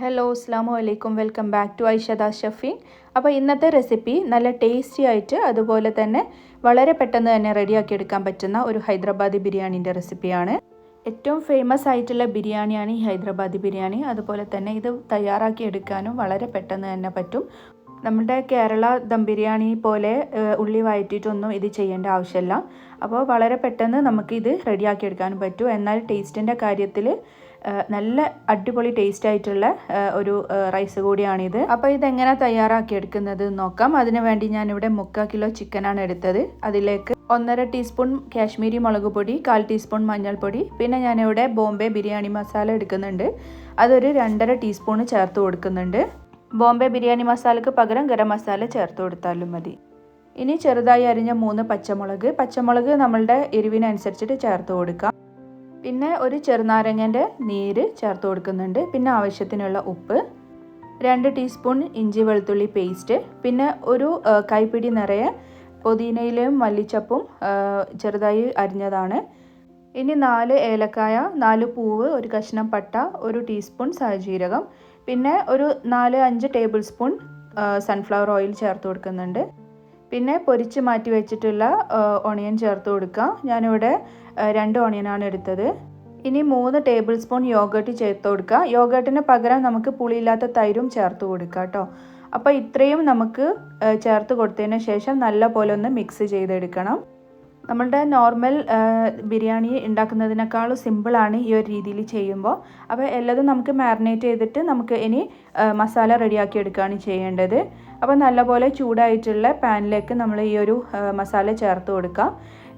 Hello അസ്ലാമു അലൈക്കും welcome back to Aishada Shafeen അപ്പോൾ ഇന്നത്തെ റെസിപ്പി നല്ല ടേസ്റ്റി ആയിട്ട് അതുപോലെ തന്നെ വളരെ പെട്ടെന്ന് തന്നെ റെഡിയാക്കി എടുക്കാൻ പറ്റുന്ന ഒരു ഹൈദരാബാദി ബിരിയാണീന്റെ റെസിപ്പിയാണ് ഏറ്റവും ഫേമസ് ആയിട്ടുള്ള ബിരിയാണിയാണ് ഈ ഹൈദരാബാദി ബിരിയാണി. അതുപോലെ തന്നെ ഇത് തയ്യാറാക്കി എടുക്കാനും വളരെ പെട്ടെന്ന് തന്നെ പറ്റും. നമ്മുടെ കേരള ദം ബിരിയാണി പോലെ ഉള്ളി വഴറ്റിയിട്ടൊന്നും ഇത് ചെയ്യേണ്ട ആവശ്യമില്ല. അപ്പോൾ വളരെ പെട്ടെന്ന് നമുക്കിത് റെഡിയാക്കി എടുക്കാനും പറ്റും. എന്നാൽ ടേസ്റ്റിന്റെ കാര്യത്തിൽ നല്ല അടിപൊളി ടേസ്റ്റ് ആയിട്ടുള്ള ഒരു റൈസ് കൂടിയാണിത്. അപ്പോൾ ഇതെങ്ങനെ തയ്യാറാക്കി എടുക്കുന്നത് നോക്കാം. അതിനു വേണ്ടി ഞാനിവിടെ മുക്കാൽ കിലോ ചിക്കനാണ് എടുത്തത്. അതിലേക്ക് ഒന്നര ടീസ്പൂൺ കാശ്മീരി മുളക് പൊടി കാൽ ടീസ്പൂൺ മഞ്ഞൾപ്പൊടി പിന്നെ ഞാനിവിടെ ബോംബെ ബിരിയാണി മസാല എടുക്കുന്നുണ്ട്. അതൊരു രണ്ടര ടീസ്പൂൺ ചേർത്ത് കൊടുക്കുന്നുണ്ട്. ബോംബെ ബിരിയാണി മസാലയ്ക്ക് പകരം ഗരം മസാല ചേർത്ത് കൊടുത്താലും മതി. ഇനി ചെറുതായി അരിഞ്ഞ മൂന്ന് പച്ചമുളക്. പച്ചമുളക് നമ്മളുടെ എരിവിനനുസരിച്ചിട്ട് ചേർത്ത് കൊടുക്കാം. പിന്നെ ഒരു ചെറുനാരങ്ങന്റെ നീര് ചേർത്ത് കൊടുക്കുന്നുണ്ട്. പിന്നെ ആവശ്യത്തിനുള്ള ഉപ്പ് രണ്ട് ടീസ്പൂൺ ഇഞ്ചി വെളുത്തുള്ളി പേസ്റ്റ് പിന്നെ ഒരു കൈപ്പിടി നിറയെ പുതിനയിലയും മല്ലിച്ചപ്പും ചെറുതായി അരിഞ്ഞതാണ്. ഇനി നാല് ഏലക്കായ നാല് പൂവ് ഒരു കഷ്ണം പട്ട ഒരു ടീസ്പൂൺ സാജീരകം പിന്നെ ഒരു നാല് അഞ്ച് ടേബിൾ സ്പൂൺ സൺഫ്ലവർ ഓയിൽ ചേർത്ത് കൊടുക്കുന്നുണ്ട്. പിന്നെ പൊരിച്ച് മാറ്റി വെച്ചിട്ടുള്ള ഓണിയൻ ചേർത്ത് കൊടുക്കുക ഞാനിവിടെ രണ്ട് ഓണിയനാണ് എടുത്തത്. ഇനി മൂന്ന് ടേബിൾ സ്പൂൺ യോഗട്ട് ചേർത്ത് കൊടുക്കുക യോഗട്ടിന് പകരം നമുക്ക് പുളിയില്ലാത്ത തൈരും ചേർത്ത് കൊടുക്കുക കേട്ടോ. അപ്പോൾ ഇത്രയും നമുക്ക് ചേർത്ത് കൊടുത്തതിന് ശേഷം നല്ല പോലെ ഒന്ന് മിക്സ് ചെയ്തെടുക്കണം. നമ്മളുടെ നോർമൽ ബിരിയാണി ഉണ്ടാക്കുന്നതിനേക്കാളും സിമ്പിളാണ് ഈ ഒരു രീതിയിൽ ചെയ്യുമ്പോൾ. അപ്പോൾ എല്ലാതും നമുക്ക് മാരിനേറ്റ് ചെയ്തിട്ട് നമുക്ക് ഇനി മസാല റെഡിയാക്കി എടുക്കുകയാണ് ചെയ്യേണ്ടത്. അപ്പോൾ നല്ലപോലെ ചൂടായിട്ടുള്ള പാനിലേക്ക് നമ്മൾ ഈ ഒരു മസാല ചേർത്ത് കൊടുക്കാം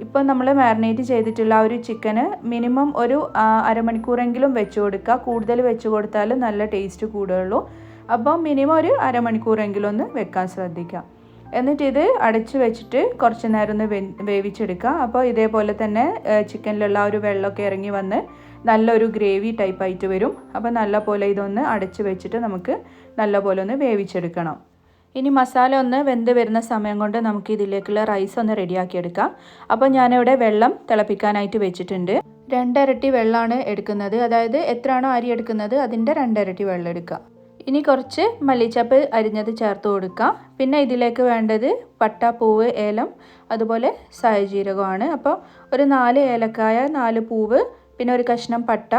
ഇപ്പോൾ നമ്മൾ മാരിനേറ്റ് ചെയ്തിട്ടുള്ള ആ ഒരു ചിക്കന് മിനിമം ഒരു അരമണിക്കൂറെങ്കിലും വെച്ച് കൊടുക്കുക. കൂടുതൽ വെച്ച് കൊടുത്താൽ നല്ല ടേസ്റ്റ് കൂടുകയുള്ളൂ. അപ്പോൾ മിനിമം ഒരു അരമണിക്കൂറെങ്കിലും ഒന്ന് വെക്കാൻ ശ്രദ്ധിക്കുക. എന്നിട്ട് ഇത് അടച്ചു വെച്ചിട്ട് കുറച്ച് നേരം ഒന്ന് വേവിച്ചെടുക്കുക. അപ്പോൾ ഇതേപോലെ തന്നെ ചിക്കനിലുള്ള ഒരു വെള്ളമൊക്കെ ഇറങ്ങി വന്ന് നല്ലൊരു ഗ്രേവി ടൈപ്പ് ആയിട്ട് വരും. അപ്പോൾ നല്ല പോലെ ഇതൊന്ന് അടച്ചു വെച്ചിട്ട് നമുക്ക് നല്ല പോലെ ഒന്ന് വേവിച്ചെടുക്കണം. ഇനി മസാല ഒന്ന് വെന്ത് വരുന്ന സമയം കൊണ്ട് നമുക്ക് ഇതിലേക്കുള്ള റൈസ് ഒന്ന് റെഡിയാക്കി എടുക്കാം അപ്പോൾ ഞാനിവിടെ വെള്ളം തിളപ്പിക്കാനായിട്ട് വെച്ചിട്ടുണ്ട്. രണ്ടരട്ടി വെള്ളമാണ് എടുക്കുന്നത്. അതായത് എത്രയാണോ അരി എടുക്കുന്നത് അതിന്റെ രണ്ടരട്ടി വെള്ളം എടുക്കുക. ഇനി കുറച്ച് മല്ലിച്ചപ്പ് അരിഞ്ഞത് ചേർത്ത് കൊടുക്കാം. പിന്നെ ഇതിലേക്ക് വേണ്ടത് പട്ട പൂവ് ഏലം അതുപോലെ സായജീരകമാണ് അപ്പോൾ ഒരു നാല് ഏലക്കായ നാല് പൂവ് പിന്നെ ഒരു കഷ്ണം പട്ട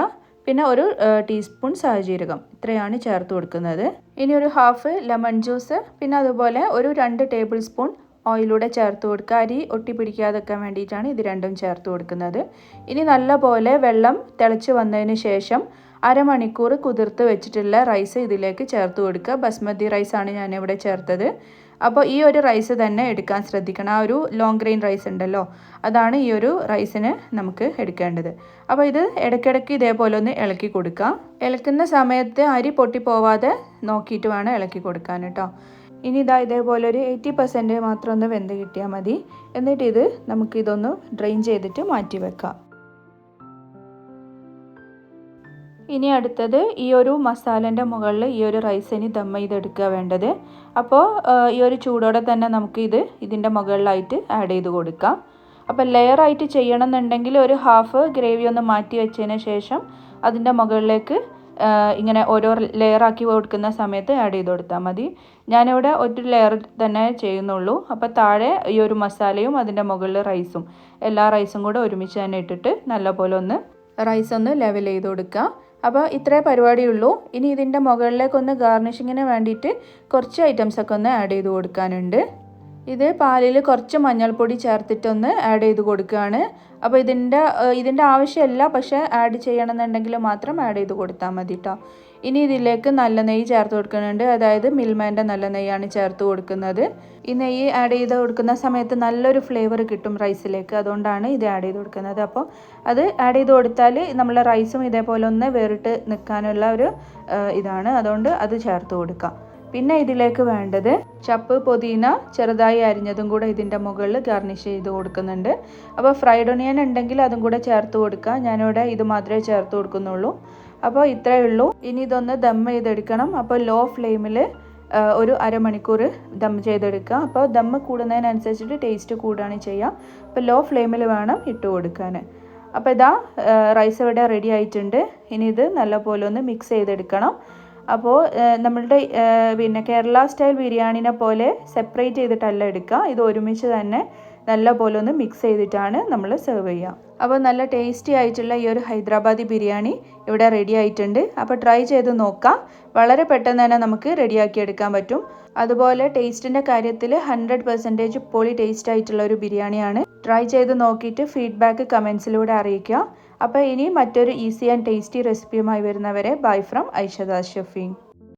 പിന്നെ ഒരു ടീസ്പൂൺ സാഹചീരകം ഇത്രയാണ് ചേർത്ത് കൊടുക്കുന്നത്. ഇനി ഒരു ഹാഫ് ലെമൺ ജ്യൂസ് പിന്നെ അതുപോലെ ഒരു രണ്ട് ടേബിൾ സ്പൂൺ ഓയിലൂടെ ചേർത്ത് കൊടുക്കുക. അരി ഒട്ടി പിടിക്കാതെക്കാൻ വേണ്ടിയിട്ടാണ് ഇത് രണ്ടും ചേർത്ത് കൊടുക്കുന്നത്. ഇനി നല്ലപോലെ വെള്ളം തിളച്ച് വന്നതിന് ശേഷം അരമണിക്കൂർ കുതിർത്ത് വെച്ചിട്ടുള്ള റൈസ് ഇതിലേക്ക് ചേർത്ത് കൊടുക്കുക. ബസ്മതി റൈസ് റൈസാണ് ഞാനിവിടെ ചേർത്തത്. അപ്പോൾ ഈ ഒരു റൈസ് തന്നെ എടുക്കാൻ ശ്രദ്ധിക്കണം. ആ ഒരു ലോങ് ഗ്രെയിൻ റൈസ് ഉണ്ടല്ലോ അതാണ് ഈ ഒരു റൈസിന് നമുക്ക് എടുക്കേണ്ടത്. അപ്പോൾ ഇത് ഇടയ്ക്കിടയ്ക്ക് ഇതേപോലെ ഒന്ന് ഇളക്കി കൊടുക്കാം ഇളക്കുന്ന സമയത്ത് അരി പൊട്ടിപ്പോവാതെ നോക്കിയിട്ട് വേണം ഇളക്കി കൊടുക്കാൻ കേട്ടോ. ഇനി ഇതാ ഇതേപോലെ ഒരു എയ്റ്റി പെർസെന്റ് മാത്രം ഒന്ന് വെന്ത് കിട്ടിയാൽ മതി. എന്നിട്ട് ഇത് നമുക്കിതൊന്ന് ഡ്രെയിൻ ചെയ്തിട്ട് മാറ്റി വെക്കാം. ഇനി അടുത്തത് ഈ ഒരു മസാലന്റെ മുകളിൽ ഈ ഒരു റൈസ് ഇനി ദം ചെയ്തെടുക്കുക വേണ്ടത്. അപ്പോൾ ഈ ഒരു ചൂടോടെ തന്നെ നമുക്ക് ഇത് ഇതിന്റെ മുകളിലായിട്ട് ആഡ് ചെയ്ത് കൊടുക്കാം. അപ്പോൾ ലെയറായിട്ട് ചെയ്യണം എന്നുണ്ടെങ്കിൽ ഒരു ഹാഫ് ഗ്രേവി ഒന്ന് മാറ്റി വെച്ചതിന് ശേഷം അതിന്റെ മുകളിലേക്ക് ഇങ്ങനെ ഓരോ ലെയറാക്കി കൊടുക്കുന്ന സമയത്ത് ആഡ് ചെയ്ത് കൊടുത്താൽ മതി. ഞാനിവിടെ ഒരു ലെയർ തന്നെ ചെയ്യുന്നുള്ളൂ. അപ്പോൾ താഴെ ഈ ഒരു മസാലയും അതിന്റെ മുകളിൽ റൈസും എല്ലാ റൈസും കൂടെ ഒരുമിച്ച് തന്നെ ഇട്ടിട്ട് നല്ലപോലെ ഒന്ന് റൈസ് ഒന്ന് ലെവൽ ചെയ്ത് കൊടുക്കുക അപ്പോൾ ഇത്രേ പരിപാടിയുള്ളൂ. ഇനി ഇതിന്റെ മുകളിലേക്കൊന്ന് ഗാർണിഷിങ്ങിന് വേണ്ടിയിട്ട് കുറച്ച് ഐറ്റംസ് ഒക്കെ ഒന്ന് ആഡ് ചെയ്ത് കൊടുക്കാനുണ്ട്. ഇത് പാലിൽ കുറച്ച് മഞ്ഞൾപ്പൊടി ചേർത്തിട്ടൊന്ന് ആഡ് ചെയ്ത് കൊടുക്കുകയാണ് അപ്പോൾ ഇതിന്റെ ഇതിന്റെ ആവശ്യമില്ല പക്ഷേ ആഡ് ചെയ്യണമെന്നുണ്ടെങ്കിൽ മാത്രം ആഡ് ചെയ്ത് കൊടുത്താൽ മതി കേട്ടോ ഇനി ഇതിലേക്ക് നല്ല നെയ്യ് ചേർത്ത് കൊടുക്കുന്നുണ്ട്. അതായത് മിൽമേന്റെ നല്ല നെയ്യാണ് ചേർത്ത് കൊടുക്കുന്നത്. ഈ നെയ്യ് ആഡ് ചെയ്ത് കൊടുക്കുന്ന സമയത്ത് നല്ലൊരു ഫ്ലേവർ കിട്ടും റൈസിലേക്ക് അതുകൊണ്ടാണ് ഇത് ആഡ് ചെയ്ത് കൊടുക്കുന്നത്. അപ്പോൾ അത് ആഡ് ചെയ്ത് കൊടുത്താൽ നമ്മളെ റൈസും ഇതേപോലെ ഒന്ന് വേറിട്ട് നിൽക്കാനുള്ള ഒരു ഇതാണ്. അതുകൊണ്ട് അത് ചേർത്ത് കൊടുക്കാം. പിന്നെ ഇതിലേക്ക് വേണ്ടത് ചപ്പ് പുതിന ചെറുതായി അരിഞ്ഞതും കൂടെ ഇതിന്റെ മുകളിൽ ഗാർണിഷ് ചെയ്ത് കൊടുക്കുന്നുണ്ട്. അപ്പോൾ ഫ്രൈഡ് ഒണിയൻ ഉണ്ടെങ്കിൽ അതും കൂടെ ചേർത്ത് കൊടുക്കുക ഞാനിവിടെ ഇത് മാത്രമേ ചേർത്ത് കൊടുക്കുന്നുള്ളൂ. അപ്പോൾ ഇത്രയേ ഉള്ളൂ. ഇനി ഇതൊന്ന് ദം ചെയ്തെടുക്കണം. അപ്പോൾ ലോ ഫ്ലെയിമിൽ ഒരു അരമണിക്കൂർ ദം ചെയ്തെടുക്കുക. അപ്പോൾ ദം കൂടുന്നതിനനുസരിച്ചിട്ട് ടേസ്റ്റ് കൂടുകയാണ് ചെയ്യാം അപ്പോൾ ലോ ഫ്ലെയിമിൽ വേണം ഇട്ട് കൊടുക്കാൻ. അപ്പോൾ ഇതാ റൈസ് ഇവിടെ റെഡി ആയിട്ടുണ്ട്. ഇനി ഇത് നല്ലപോലെ ഒന്ന് മിക്സ് ചെയ്തെടുക്കണം. അപ്പോൾ നമ്മളുടെ പിന്നെ കേരള സ്റ്റൈൽ ബിരിയാണിനെ പോലെ സെപ്പറേറ്റ് ചെയ്തിട്ടല്ല എടുക്കുക. ഇത് ഒരുമിച്ച് തന്നെ നല്ലപോലെ ഒന്ന് മിക്സ് ചെയ്തിട്ടാണ് നമ്മൾ സെർവ് ചെയ്യുക. അപ്പോൾ നല്ല ടേസ്റ്റി ആയിട്ടുള്ള ഈ ഒരു ഹൈദരാബാദി ബിരിയാണി ഇവിടെ റെഡി ആയിട്ടുണ്ട്. അപ്പോൾ ട്രൈ ചെയ്ത് നോക്കാം. വളരെ പെട്ടെന്ന് തന്നെ നമുക്ക് റെഡിയാക്കി എടുക്കാൻ പറ്റും. അതുപോലെ ടേസ്റ്റിന്റെ കാര്യത്തിൽ ഹൺഡ്രഡ് പെർസെന്റേജ് പൊളി ടേസ്റ്റ് ആയിട്ടുള്ള ഒരു ബിരിയാണിയാണ്. ട്രൈ ചെയ്ത് നോക്കിയിട്ട് ഫീഡ്ബാക്ക് കമൻസിലൂടെ അറിയിക്കുക. അപ്പോൾ ഇനി മറ്റൊരു ഈസി ആൻഡ് ടേസ്റ്റി റെസിപ്പിയുമായി വരുന്നവരെ ബൈ ഫ്രം ഐഷദ ഷഫീൻ